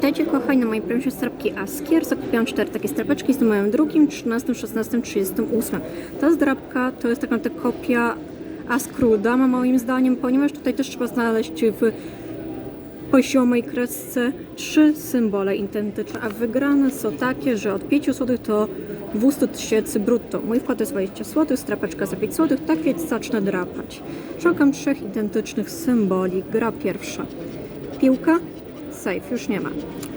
Witajcie kochani na mojej premierze strapki Askier. Zakupiłam cztery takie strapeczki z numerem drugim, 13, 16, 38. Ta zdrabka to jest tak naprawdę kopia Askruda, moim zdaniem, ponieważ tutaj też trzeba znaleźć w poziomej kresce trzy symbole identyczne, a wygrane są takie, że od 5 zł do 200 tysięcy brutto. Mój wkład jest 20 zł, strapeczka za 5 zł, tak więc zacznę drapać. Szukam trzech identycznych symboli. Gra pierwsza. Piłka, safe, już nie ma.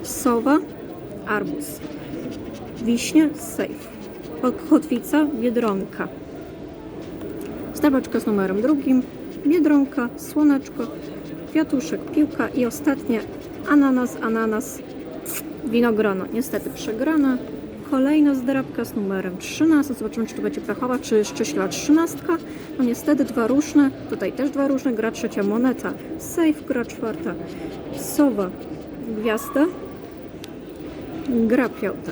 Sowa, arbuz. Wiśnie, safe. Kotwica, biedronka. Strapeczka z numerem drugim, biedronka, słoneczko, kwiatuszek, piłka i ostatnie ananas, ananas, winogrono. Niestety przegrana. Kolejna zdrabka z numerem 13. Zobaczymy, czy to będzie pechowa, czy szczęśliwa trzynastka. No niestety dwa różne. Tutaj też dwa różne. Gra trzecia moneta. Safe, gra czwarta. Sowa, gwiazda. Gra piąta.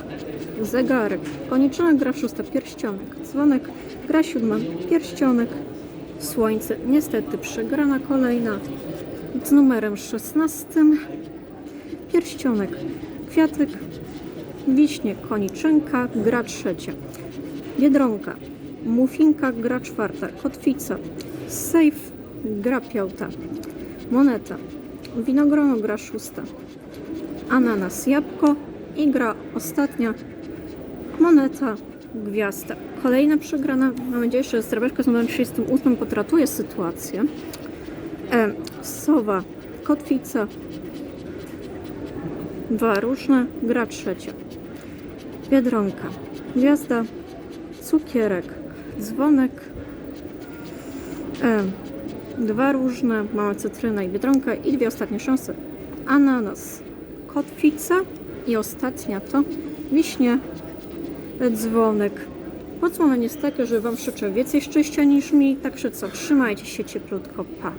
Zegarek. Koniczyna gra szósta. Pierścionek. Dzwonek. Gra siódma. Pierścionek. Słońce. Niestety przegrana kolejna z numerem 16. Pierścionek, kwiatek, wiśnie, koniczynka, gra trzecia. Biedronka, mufinka, gra czwarta. Kotwica, safe, gra piąta. Moneta, winogrono, gra szósta. Ananas, jabłko i gra ostatnia. Moneta, gwiazda. Kolejna przegrana. Mam nadzieję, że strabeczka z numerem 38 potratuje sytuację. E, sowa, kotwica, dwa różne, gra trzecia. Biedronka, gwiazda, cukierek, dzwonek, e, dwa różne, mała cytryna i biedronka. I dwie ostatnie szanse. Ananas, kotwica. I ostatnia to wiśnie, dzwonek. Podsumowanie jest takie, że Wam życzę więcej szczęścia niż mi, także co, trzymajcie się cieplutko, pa!